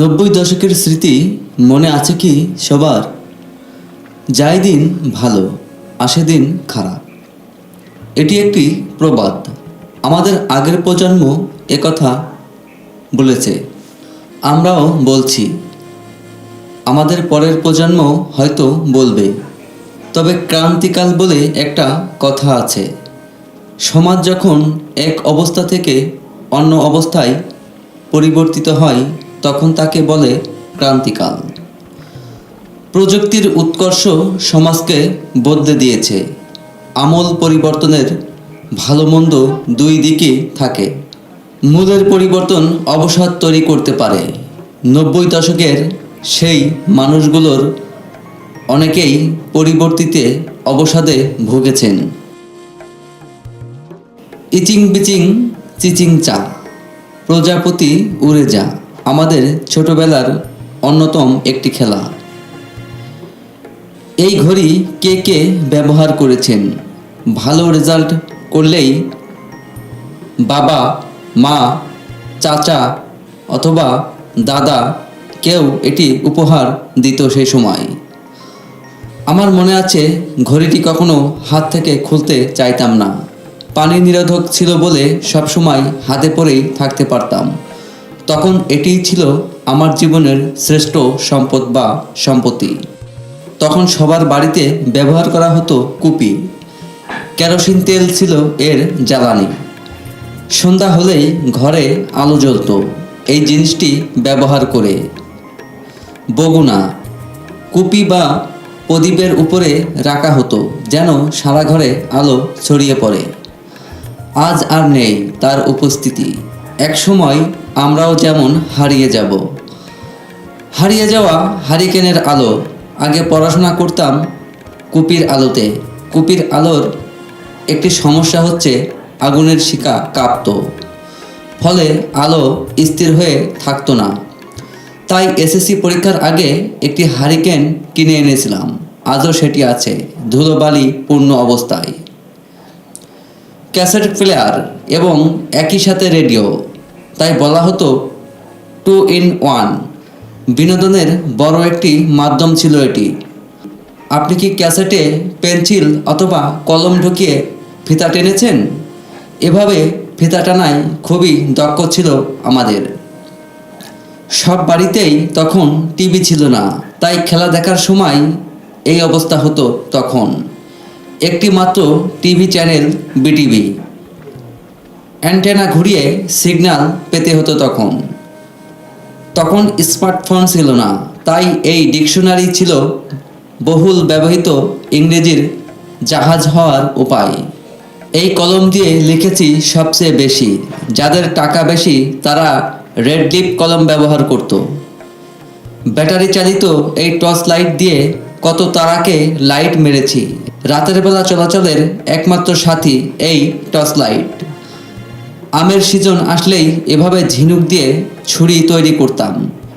নব্বই দশকের স্মৃতি মনে আছে কি সবার? যাই দিন ভালো, আসে দিন খারাপ। এটি একটি প্রবাদ। আমাদের আগের প্রজন্ম একথা বলেছে। আমরাও বলছি, আমাদের পরের প্রজন্ম হয়তো বলবে। তবে ক্রান্তিকাল বলে একটা কথা আছে। সমাজ যখন এক অবস্থা থেকে অন্য অবস্থায় পরিবর্তিত হয় তখন তাকে বলে ক্রান্তিকাল। প্রযুক্তির উৎকর্ষ সমাজকে বদলে দিয়েছে। আমল পরিবর্তনের ভালো মন্দ দুই দিকই থাকে। মূলের পরিবর্তন অবসাদ তৈরি করতে পারে। নব্বই দশকের সেই মানুষগুলোর অনেকেই পরিবর্তিতে অবসাদে ভুগেছেন। ইচিং বিচিং চিচিং চা প্রজাপতি উড়ে যা। আমাদের ছোটবেলার অন্যতম একটি খেলা। এই ঘড়ি কে কে ব্যবহার করেছেন? ভালো রেজাল্ট করলেই বাবা, মা, চাচা অথবা দাদা কেউ এটি উপহার দিত সেই সময়। আমার মনে আছে ঘড়িটি কখনো হাত থেকে খুলতে চাইতাম না। পানি নিরোধক ছিল বলে সবসময় হাতে পরেই থাকতে পারতাম। তখন এটিই ছিল আমার জীবনের শ্রেষ্ঠ সম্পদ বা সম্পত্তি। তখন সবার বাড়িতে ব্যবহার করা হতো কুপি। কেরোসিন তেল ছিল এর জ্বালানি। সন্ধ্যা হলেই ঘরে আলো জ্বলত। এই জিনিসটি ব্যবহার করে। বগুনা। কুপি বা প্রদীপের উপরে রাখা হতো যেন সারা ঘরে আলো ছড়িয়ে পড়ে। আজ আর নেই তার উপস্থিতি। এক সময় আমরাও যেমন হারিয়ে যাব। হারিয়ে যাওয়া হারিকেনের আলো, আগে পড়াশোনা করতাম কুপির আলোতে। কুপির আলোর একটি সমস্যা হচ্ছে আগুনের শিকা কাঁপতো। ফলে আলো স্থির হয়ে থাকতো না। তাই এসএসসি পরীক্ষার আগে একটি হারিকেন কিনে এনেছিলাম। আজও সেটি আছে, ধুলোবালি পূর্ণ অবস্থায়। ক্যাসেট প্লেয়ার এবং একই সাথে রেডিও। তাই বলা হতো টু ইন ওয়ান। বিনোদনের বড় একটি মাধ্যম ছিল এটি। আপনি কি ক্যাসেটে পেন্সিল অথবা কলম ঢুকিয়ে ফিতা টেনেছেন? এভাবে ফিতা টানায় খুবই দক্ষ ছিল আমাদের। সব বাড়িতেই তখন টিভি ছিল না, তাই খেলা দেখার সময় এই অবস্থা হতো তখন। একটি মাত্র টিভি চ্যানেল বিটিভি। অ্যান্টেনা ঘুরিয়ে সিগন্যাল পেতে হতো তখন। তখন স্মার্টফোন ছিল না, তাই এই ডিকশনারি ছিল বহুল ব্যবহৃত ইংরেজির জাহাজ হওয়ার উপায়। এই কলম দিয়ে লিখেছি সবচেয়ে বেশি, যাদের টাকা বেশি তারা রেড লিপ কলম ব্যবহার করত। ব্যাটারি চালিত এই টর্চ লাইট দিয়ে কত তারাকে লাইট মেরেছি। রাতের বেলা চলাচলের একমাত্র সাথী এই টর্চ লাইট। আমের সিজন আসলেই এভাবে ঝিনুক দিয়ে ছুরি তৈরি করতাম।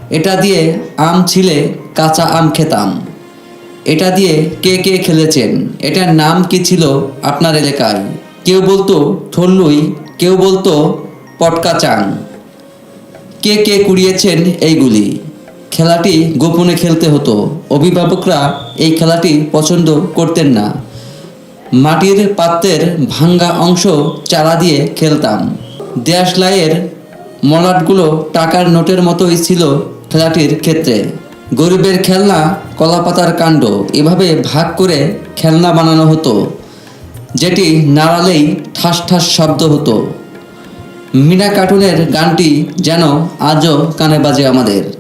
এটা দিয়ে আম ছিলে কাঁচা আম খেতাম। এটা দিয়ে কে কে খেলেছেন? এটার নাম কি ছিল আপনার এলাকায়? কেউ বলতো ঠল্লুই কেউ বলতো পটকা চাং কে কে কুড়িয়েছেন এইগুলি? খেলাটি গোপনে খেলতে হতো। অভিভাবকরা এই খেলাটি পছন্দ করতেন না। মাটির পাত্রের ভাঙ্গা অংশ চারা দিয়ে খেলতাম। দেশলাইয়ের মলাটগুলো টাকার নোটের মতোই ছিল খেলাটির ক্ষেত্রে। গরিবের খেলনা, কলাপাতার কাণ্ড, এভাবে ভাগ করে খেলনা বানানো হতো, যেটি নাড়ালেই ঠাস ঠাস শব্দ হতো। মিনা কার্টুনের গানটি যেন আজও কানে বাজে আমাদের।